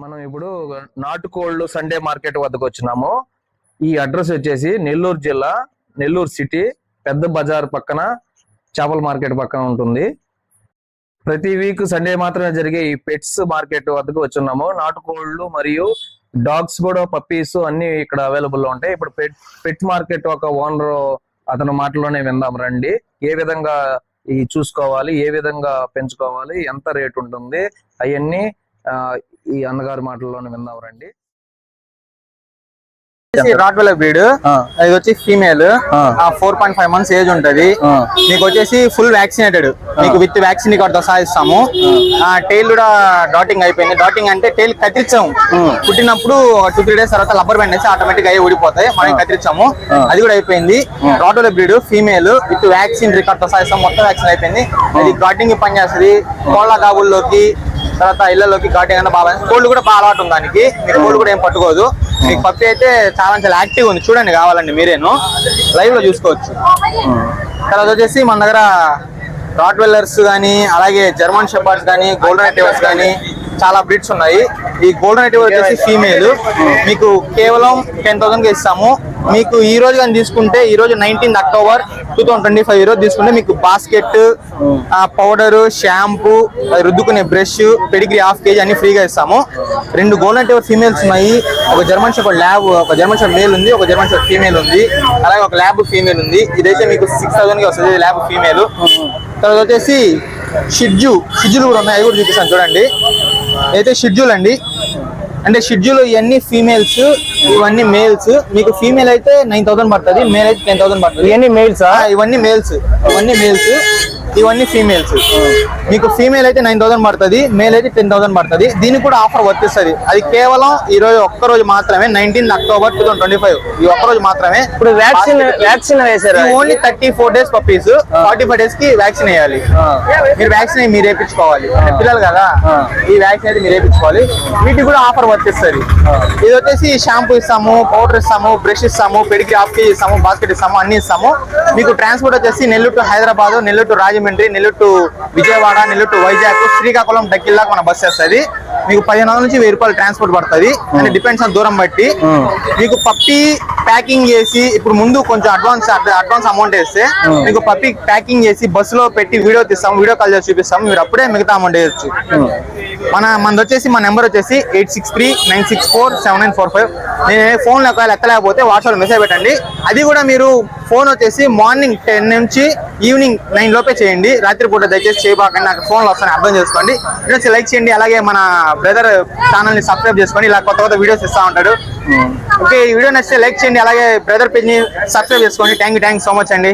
మనం ఇప్పుడు నాటుకోళ్ళు సండే మార్కెట్ వద్దకు వచ్చినాము. ఈ అడ్రస్ వచ్చేసి నెల్లూరు జిల్లా నెల్లూరు సిటీ పెద్ద బజార్ పక్కన చేపల మార్కెట్ పక్కన ఉంటుంది. ప్రతి వీక్ సండే మాత్రమే జరిగే ఈ పెట్స్ మార్కెట్ వద్దకు వచ్చున్నాము నాటుకోళ్ళు మరియు డాగ్స్ కూడా పప్పీస్ అన్ని ఇక్కడ అవైలబుల్ ఉంటాయి. ఇప్పుడు పెట్ పెట్ మార్కెట్ ఒక ఓనర్ అతని మాటలోనే విందాం రండి. ఏ విధంగా ఈ చూసుకోవాలి ఏ విధంగా పెంచుకోవాలి ఎంత రేట్ ఉంటుంది అవన్నీ ఈ అన్నగారి మాటల్లోనే విందాం రండి. రాట్వెల్ బ్రీడ్ ఇది వచ్చి female four point five months age ఉంటది. మీకు వచ్చేసి ఫుల్ వ్యాక్సినేటెడ్ మీకు విత్ వ్యాక్సిన్ కార్డ్తో సాధిస్తాము టైల్ కూడా డాటింగ్ అయిపోయింది. డాటింగ్ అంటే టైల్ కత్తిరించాము పుట్టినప్పుడు టూ త్రీ డేస్ తర్వాత లబ్బర్ బ్యాండ్ వేసి ఆటోమేటిక్ అయ్యి ఊడిపోతాయి. మనం కత్తిరించాము అది కూడా అయిపోయింది. Rottweiler breed female with vaccine రికార్డ్తో సాధిస్తాం మొత్తం వ్యాక్సిన్ అయిపోయింది. అది డాటింగ్ పని చేస్తుంది. కోళ్ళ కాబుల్లోకి తర్వాత ఇళ్ళలోకి గార్డెన్ అయినా బాగా కోళ్ళు కూడా బాగా అలవాటు ఉంది దానికి. మీరు కోళ్ళు కూడా ఏం పట్టుకోదు మీకు పప్పి అయితే చాలా చాలా యాక్టివ్ ఉంది. చూడండి కావాలండి మీరేను. లైవ్లో చూసుకోవచ్చు. తర్వాత వచ్చేసి మన దగ్గర రాట్ వెల్లర్స్ కానీ అలాగే జర్మన్ షెపర్స్ కానీ గోల్డెన్ రెట్రీవర్స్ కానీ చాలా బ్రీడ్స్ ఉన్నాయి. ఈ గోల్డెన్ రెట్రీవర్ వచ్చేసి ఫీమేల్ మీకు కేవలం టెన్ థౌసండ్ ఇస్తాము. మీకు ఈ రోజు కానీ తీసుకుంటే ఈ రోజు nineteenth October two thousand twenty five ఈరోజు రోజు తీసుకుంటే మీకు బాస్కెట్ పౌడరు షాంపూ రుద్దుకునే బ్రష్ పెడిగ్రీ హాఫ్ కేజీ అన్ని ఫ్రీగా ఇస్తాము. రెండు గోల్డెన్ రెట్రీవర్ ఫీమేల్స్ ఉన్నాయి. ఒక జర్మన్ షాప్ ల్యాబ్ ఒక జర్మన్ షాప్ మేల్ ఉంది ఒక జర్మన్ షాప్ ఫీమేల్ ఉంది. అలాగే ఒక ల్యాబ్ ఫీమేల్ ఉంది. ఇదైతే మీకు సిక్స్ థౌసండ్కి వస్తుంది ల్యాబ్ ఫీమేల్ తర్వాత వచ్చేసి షిడ్జు షిడ్జులు కూడా ఉన్నాయి. అవి కూడా చూపిస్తాను. చూడండి. అయితే షిడ్జుల్ అండి అంటే షెడ్యూల్ ఇవన్నీ ఫీమేల్స్ ఇవన్నీ మేల్స్ మీకు ఫీమేల్ అయితే నైన్ థౌసండ్ పడుతుంది మేల్ అయితే టెన్ థౌసండ్ పడుతుంది. ఇవన్నీ మెయిల్స్ ఆ, ఇవన్నీ మేల్స్ ఇవన్నీ మేల్స్ ఇవన్నీ ఫీమేల్స్ మీకు ఫీమేల్ అయితే నైన్ థౌసండ్ పడుతుంది మేల్ అయితే టెన్ థౌసండ్ పడుతుంది. దీనికి కూడా ఆఫర్ వర్తిస్తుంది అది కేవలం ఈ రోజు ఒక్క రోజు మాత్రమే nineteen October two thousand twenty five ఈ ఒక్క రోజు మాత్రమే. ఇప్పుడు వ్యాక్సిన్ వ్యాక్సిన్ వేసారా only thirty four days puppies forty five డేస్కి వ్యాక్సిన్ వేయాలి. మీరు వ్యాక్సిన్ మీరు వేయించుకోవాలి. పిల్లలు కదా ఈ వ్యాక్సిన్ అయితే మీరు వేయించుకోవాలి. వీటికి కూడా ఆఫర్ వర్తిస్తుంది ఇది వచ్చేసి షాంపూ ఇస్తాము పౌడర్ ఇస్తాము బ్రష్ ఇస్తాము పెడికి హాఫ్ కేజీ ఇస్తాము బాస్కెట్ ఇస్తాము అన్ని ఇస్తాము. మీకు ట్రాన్స్పోర్ట్ వచ్చేసి Nellore to Hyderabad Nellore to Rajahmundry Nellore to Vijayawada Nellore to Vizag Srikakulam డక్కిల్లాగా మన బస్ చేస్తుంది మీకు పదిహేను వందల నుంచి వెయ్యి రూపాయలు ట్రాన్స్పోర్ట్ పడుతుంది. అంటే డిపెండ్స్ ఆన్ దూరం బట్టి. మీకు పప్పి ప్యాకింగ్ చేసి ఇప్పుడు ముందు కొంచెం అడ్వాన్స్ అడ్వాన్స్ అమౌంట్ వేస్తే మీకు పప్పి ప్యాకింగ్ చేసి బస్సులో పెట్టి వీడియో తీస్తాం వీడియో కాల్ చేసి చూపిస్తాం మీరు అప్పుడే మిగతా అమౌంట్ వేయచ్చు. మన మనది వచ్చేసి మా నెంబర్ వచ్చేసి eight six three nine six four seven nine four five. నేను ఫోన్లో ఒకవేళ ఎక్కలేకపోతే వాట్సాప్ మెసేజ్ పెట్టండి. అది కూడా మీరు ఫోన్ వచ్చేసి మార్నింగ్ టెన్ నుంచి ఈవినింగ్ నైన్ లోపే చేయండి. రాత్రిపూట దయచేసి చేయబాకండి. నాకు ఫోన్లో వస్తాను అర్థం చేసుకోండి. వీడియోస్ లైక్ చేయండి. అలాగే మన బ్రదర్ ఛానల్ని సబ్స్క్రైబ్ చేసుకోండి. ఇలా కొత్త కొత్త వీడియోస్ ఇస్తా ఉంటాడు. ఓకే ఈ వీడియో నచ్చితే లైక్ చేయండి. అలాగే బ్రదర్ పేజ్ని సబ్స్క్రైబ్ చేసుకోండి. Thank you thank so much అండి.